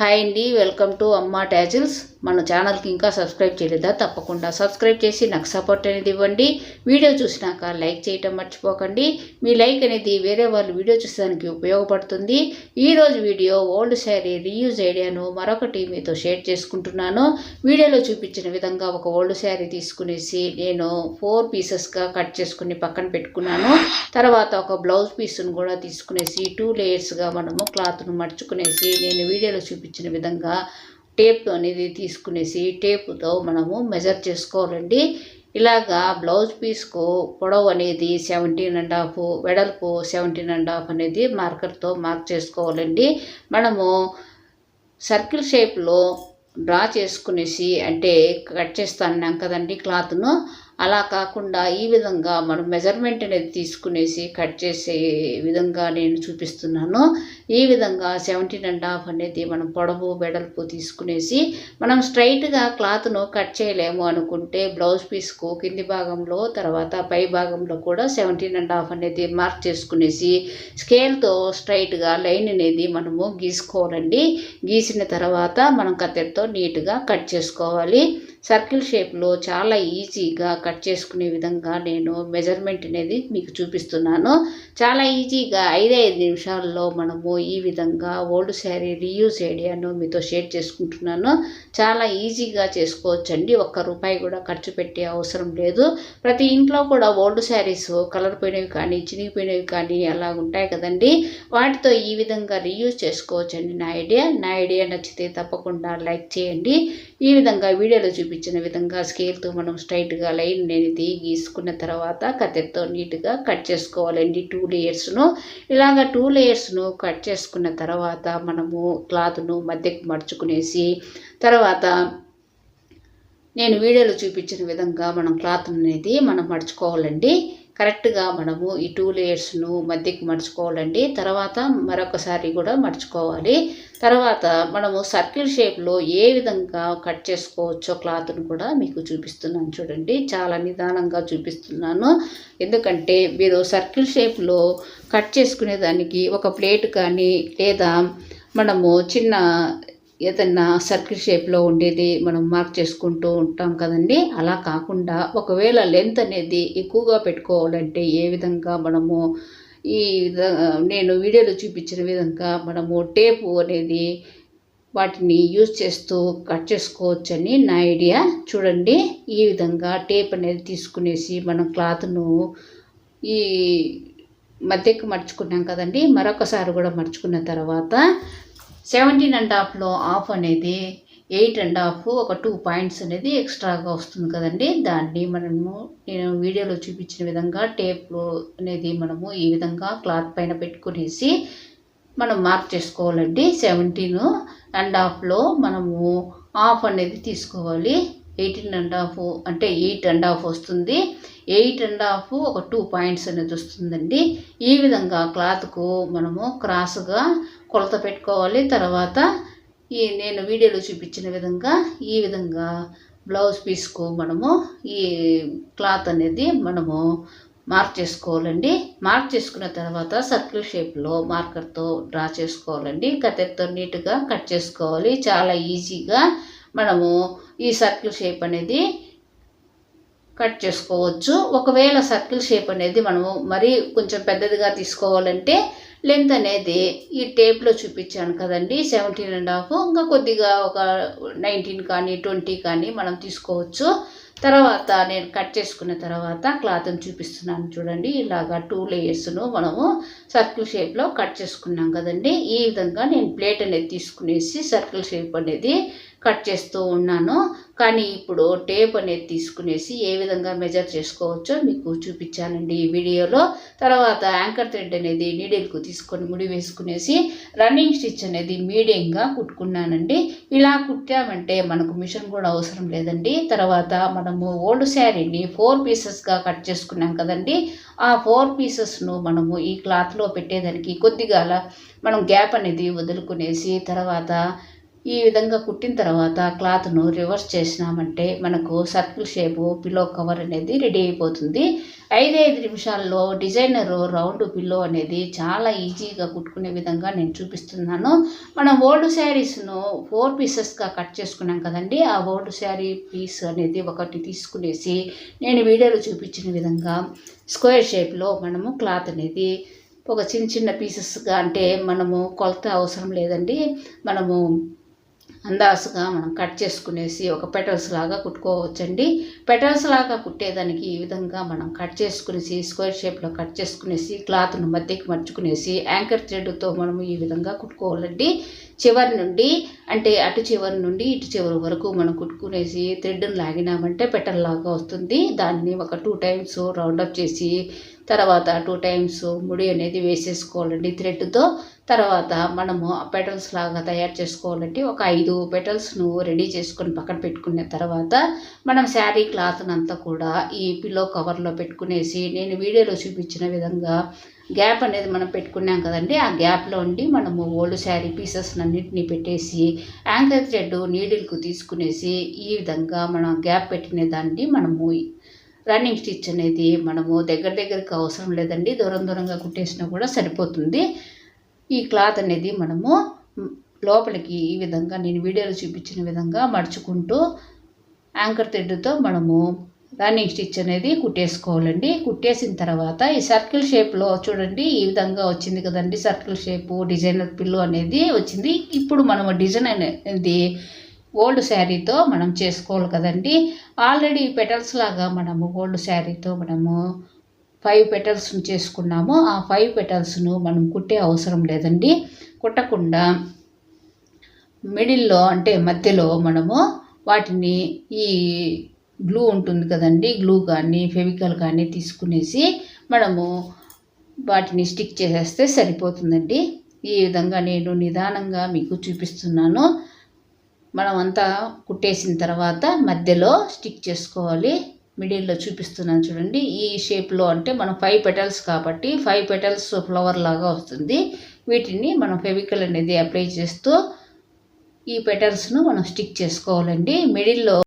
Hi అండి welcome to అమ్మ tassels మన ఛానల్కి ఇంకా సబ్స్క్రైబ్ చేయలేదా? తప్పకుండా సబ్స్క్రైబ్ చేసి నాకు సపోర్ట్ అనేది ఇవ్వండి. వీడియో చూసినాక లైక్ చేయటం మర్చిపోకండి. మీ లైక్ అనేది వేరే వాళ్ళు వీడియో చూసేదానికి ఉపయోగపడుతుంది. ఈరోజు వీడియో ఓల్డ్ శారీ రీయూజ్ ఐడియాను మరొకటి మీతో షేర్ చేసుకుంటున్నాను. వీడియోలో చూపించిన విధంగా ఒక ఓల్డ్ శారీ తీసుకునేసి నేను ఫోర్ పీసెస్గా కట్ చేసుకుని పక్కన పెట్టుకున్నాను. తర్వాత ఒక బ్లౌజ్ పీస్ను కూడా తీసుకునేసి టూ లేయర్స్గా మనము క్లాత్ను మడుచుకునేసి నేను వీడియోలో చూపించిన విధంగా టేప్ అనేది తీసుకునేసి టేపుతో మనము మెజర్ చేసుకోవాలండి. ఇలాగా బ్లౌజ్ పీస్కు పొడవు అనేది సెవెంటీన్ అండ్ హాఫ్ వెడల్పు సెవెంటీన్ అండ్ హాఫ్ అనేది మార్కర్తో మార్క్ చేసుకోవాలండి. మనము సర్కిల్ షేప్లో డ్రా చేసుకునేసి అంటే కట్ చేస్తాను కదండి క్లాత్ను అలా కాకుండా ఈ విధంగా మనం మెజర్మెంట్ అనేది తీసుకునేసి కట్ చేసే విధంగా నేను చూపిస్తున్నాను. ఈ విధంగా సెవెంటీన్ అండ్ హాఫ్ అనేది మనం పొడవు వెడల్పు తీసుకునేసి మనం స్ట్రైట్గా క్లాత్ను కట్ చేయలేము అనుకుంటే బ్లౌజ్ పీస్కు కింది భాగంలో తర్వాత పై భాగంలో కూడా సెవెంటీన్ అండ్ హాఫ్ అనేది మార్క్ చేసుకునేసి స్కేల్తో స్ట్రైట్గా లైన్ అనేది మనము గీసుకోవాలండి. గీసిన తర్వాత మనం కత్తెరతో నీట్గా కట్ చేసుకోవాలి. సర్కిల్ షేప్లో చాలా ఈజీగా కట్ చేసుకునే విధంగా నేను మెజర్మెంట్ అనేది మీకు చూపిస్తున్నాను. చాలా ఈజీగా ఐదు ఐదు నిమిషాల్లో మనము ఈ విధంగా ఓల్డ్ శారీ రీయూజ్ ఐడియాను మీతో షేర్ చేసుకుంటున్నాను. చాలా ఈజీగా చేసుకోవచ్చండి. ఒక్క రూపాయి కూడా ఖర్చు పెట్టే అవసరం లేదు. ప్రతి ఇంట్లో కూడా ఓల్డ్ శారీస్ కలర్ పోయినవి కానీ చినిగిపోయినవి కానీ అలా ఉంటాయి కదండి. వాటితో ఈ విధంగా రీయూజ్ చేసుకోవచ్చండి నా ఐడియా. నా ఐడియా నచ్చితే తప్పకుండా లైక్ చేయండి. ఈ విధంగా వీడియోలో చూపించిన విధంగా స్కేల్తో మనం స్ట్రైట్గా లైన్ అనేది గీసుకున్న తర్వాత కత్తెరతో నీట్గా కట్ చేసుకోవాలండి టూ లేయర్స్ను. ఇలాగ టూ లేయర్స్ను కట్ చేసుకున్న తర్వాత మనము క్లాత్ను మధ్యకు మడుచుకునేసి తర్వాత నేను వీడియోలో చూపించిన విధంగా మనం క్లాత్ అనేది మనం మడుచుకోవాలండి. కరెక్ట్గా మనము ఈ టూ లేయర్స్ను మధ్యకి మడుచుకోవాలండి. తర్వాత మరొకసారి కూడా మడుచుకోవాలి. తర్వాత మనము సర్కిల్ షేప్లో ఏ విధంగా కట్ చేసుకోవచ్చో క్లాత్ను కూడా మీకు చూపిస్తున్నాను చూడండి. చాలా నిదానంగా చూపిస్తున్నాను. ఎందుకంటే మీరు సర్కిల్ షేప్లో కట్ చేసుకునేదానికి ఒక ప్లేట్ కానీ లేదా మనము చిన్న ఏదన్నా సర్కిల్ షేప్లో ఉండేది మనం మార్క్ చేసుకుంటూ ఉంటాం కదండి. అలా కాకుండా ఒకవేళ లెంత్ అనేది ఎక్కువగా పెట్టుకోవాలంటే ఏ విధంగా మనము ఈ నేను వీడియోలో చూపించిన విధంగా మనము టేపు అనేది వాటిని యూజ్ చేస్తూ కట్ చేసుకోవచ్చని నా ఐడియా. చూడండి ఈ విధంగా టేప్ అనేది తీసుకునేసి మనం క్లాత్ను ఈ మధ్యకి మర్చుకున్నాం కదండి. మరొకసారి కూడా మర్చుకున్న తర్వాత సెవెంటీన్ అండ్ హాఫ్లో ఆఫ్ అనేది ఎయిట్ అండ్ హాఫ్ ఒక టూ పాయింట్స్ అనేది ఎక్స్ట్రాగా వస్తుంది కదండి. దాన్ని మనము నేను వీడియోలో చూపించిన విధంగా టేప్లో అనేది మనము ఈ విధంగా క్లాత్ పైన పెట్టుకునేసి మనం మార్క్ చేసుకోవాలండి. సెవెంటీన్ అండ్ హాఫ్లో మనము హాఫ్ అనేది తీసుకోవాలి. ఎయిటీన్ అండ్ హాఫ్ అంటే ఎయిట్ అండ్ హాఫ్ వస్తుంది. ఎయిట్ అండ్ హాఫ్ ఒక టూ పాయింట్స్ అనేది వస్తుందండి. ఈ విధంగా క్లాత్కు మనము క్రాస్గా కొలత పెట్టుకోవాలి. తర్వాత ఈ నేను వీడియోలో చూపించిన విధంగా ఈ విధంగా బ్లౌజ్ పీస్కు మనము ఈ క్లాత్ అనేది మనము మార్క్ చేసుకోవాలండి. మార్క్ చేసుకున్న తర్వాత సర్కిల్ షేప్లో మార్కర్తో డ్రా చేసుకోవాలండి. కత్తెరతో నీట్గా కట్ చేసుకోవాలి. చాలా ఈజీగా మనము ఈ సర్కిల్ షేప్ అనేది కట్ చేసుకోవచ్చు. ఒకవేళ సర్కిల్ షేప్ అనేది మనము మరీ కొంచెం పెద్దదిగా తీసుకోవాలంటే లెంత్ అనేది ఈ టేప్లో చూపించాను కదండి. సెవెంటీన్ అండ్ హాఫ్ ఇంకా కొద్దిగా ఒక నైన్టీన్ కానీ ట్వంటీ కానీ మనం తీసుకోవచ్చు. తర్వాత నేను కట్ చేసుకున్న తర్వాత క్లాత్ని చూపిస్తున్నాను చూడండి. ఇలాగా టూ లేయర్స్ను మనము సర్కిల్ షేప్లో కట్ చేసుకున్నాం కదండి. ఈ విధంగా నేను ప్లేట్ అనేది తీసుకునేసి సర్కిల్ షేప్ అనేది కట్ చేస్తూ ఉన్నాను. కానీ ఇప్పుడు టేప్ అనేది తీసుకునేసి ఏ విధంగా మెజర్ చేసుకోవచ్చో మీకు చూపించానండి ఈ వీడియోలో. తర్వాత యాంకర్ థ్రెడ్ అనేది నీడిల్కు తీసుకొని ముడి వేసుకునేసి రన్నింగ్ స్టిచ్ అనేది మీడియంగా కుట్టుకున్నానండి. ఇలా కుట్టామంటే మనకు మిషన్ కూడా అవసరం లేదండి. తర్వాత మనము ఓల్డ్ శారీని ఫోర్ పీసెస్గా కట్ చేసుకున్నాం కదండి. ఆ ఫోర్ పీసెస్ను మనము ఈ క్లాత్లో పెట్టేదానికి కొద్దిగా అలా మనం గ్యాప్ అనేది వదులుకునేసి తర్వాత ఈ విధంగా కుట్టిన తర్వాత క్లాత్ను రివర్స్ చేసినామంటే మనకు సర్కిల్ షేపు పిల్లో కవర్ అనేది రెడీ అయిపోతుంది. ఐదైదు నిమిషాల్లో డిజైనర్ రౌండ్ పిల్లో అనేది చాలా ఈజీగా కుట్టుకునే విధంగా నేను చూపిస్తున్నాను. మనం ఓల్డ్ శారీస్ను ఫోర్ పీసెస్గా కట్ చేసుకున్నాం కదండి. ఆ ఓల్డ్ శారీ పీస్ అనేది ఒకటి తీసుకునేసి నేను వీడియోలో చూపించిన విధంగా స్క్వేర్ షేప్లో మనము క్లాత్ అనేది ఒక చిన్న చిన్న పీసెస్గా అంటే మనము కొలత అవసరం లేదండి. మనము అందాసుగా మనం కట్ చేసుకునేసి ఒక పెటల్స్ లాగా కుట్టుకోవచ్చండి. పెటల్స్ లాగా కుట్టేదానికి ఈ విధంగా మనం కట్ చేసుకునేసి స్క్వేర్ షేప్లో కట్ చేసుకునేసి క్లాత్ను మధ్యకి మర్చుకునేసి యాంకర్ థ్రెడ్తో మనము ఈ విధంగా కుట్టుకోవాలండి. చివరి నుండి అంటే అటు చివరి నుండి ఇటు చివరి వరకు మనం కుట్టుకునేసి థ్రెడ్ను లాగినామంటే పెటల్ లాగా వస్తుంది. దాన్ని ఒక టూ టైమ్స్ రౌండప్ చేసి తర్వాత టూ టైమ్స్ ముడి అనేది వేసేసుకోవాలండి థ్రెడ్తో. తర్వాత మనము ఆ పెటల్స్ లాగా తయారు చేసుకోవాలంటే ఒక ఐదు పెటల్స్ను రెడీ చేసుకొని పక్కన పెట్టుకున్న తర్వాత మనం శారీ క్లాత్ని అంతా కూడా ఈ పిల్లో కవర్లో పెట్టుకునేసి నేను వీడియోలో చూపించిన విధంగా గ్యాప్ అనేది మనం పెట్టుకున్నాం కదండి ఆ గ్యాప్లో ఉండి మనము ఓల్డ్ శారీ పీసెస్ అన్నింటినీ పెట్టేసి యాంకర్ థ్రెడ్ నీడిల్కు తీసుకునేసి ఈ విధంగా మనం గ్యాప్ పెట్టిన దాన్ని మనము రన్నింగ్ స్టిచ్ అనేది మనము దగ్గర దగ్గరికి అవసరం లేదండి దూరం దూరంగా కుట్టేసినా కూడా సరిపోతుంది. ఈ క్లాత్ అనేది మనము లోపలికి ఈ విధంగా నేను వీడియోలో చూపించిన విధంగా మడుచుకుంటూ యాంకర్ థ్రెడ్తో మనము రన్నింగ్ స్టిచ్ అనేది కుట్టేసుకోవాలండి. కుట్టేసిన తర్వాత ఈ సర్కిల్ షేప్లో చూడండి ఈ విధంగా వచ్చింది కదండి సర్కిల్ షేపు డిజైనర్ పిల్లు అనేది వచ్చింది. ఇప్పుడు మనము డిజైన్ అనేది ఓల్డ్ శారీతో మనం చేసుకోవాలి కదండి. ఆల్రెడీ పెటల్స్ లాగా మనము ఓల్డ్ శారీతో మనము ఫైవ్ పెటల్స్ను చేసుకున్నాము. ఆ ఫైవ్ పెటల్స్ను మనం కుట్టే అవసరం లేదండి. కుట్టకుండా మిడిల్లో అంటే మధ్యలో మనము వాటిని ఈ గ్లూ ఉంటుంది కదండి. గ్లూ కానీ ఫెవికల్ కానీ తీసుకునేసి మనము వాటిని స్టిక్ చేసేస్తే సరిపోతుందండి. ఈ విధంగా నేను నిదానంగా మీకు చూపిస్తున్నాను. మనమంతా కుట్టేసిన తర్వాత మధ్యలో స్టిక్ చేసుకోవాలి. మిడిల్లో చూపిస్తున్నాను చూడండి. ఈ షేప్లో అంటే మనం ఫైవ్ పెటల్స్ కాబట్టి ఫైవ్ పెటల్స్ ఫ్లవర్ లాగా వస్తుంది. వీటిని మనం ఫెవికల్ అనేది అప్లై చేస్తూ ఈ పెటల్స్ను మనం స్టిక్ చేసుకోవాలండి. మిడిల్లో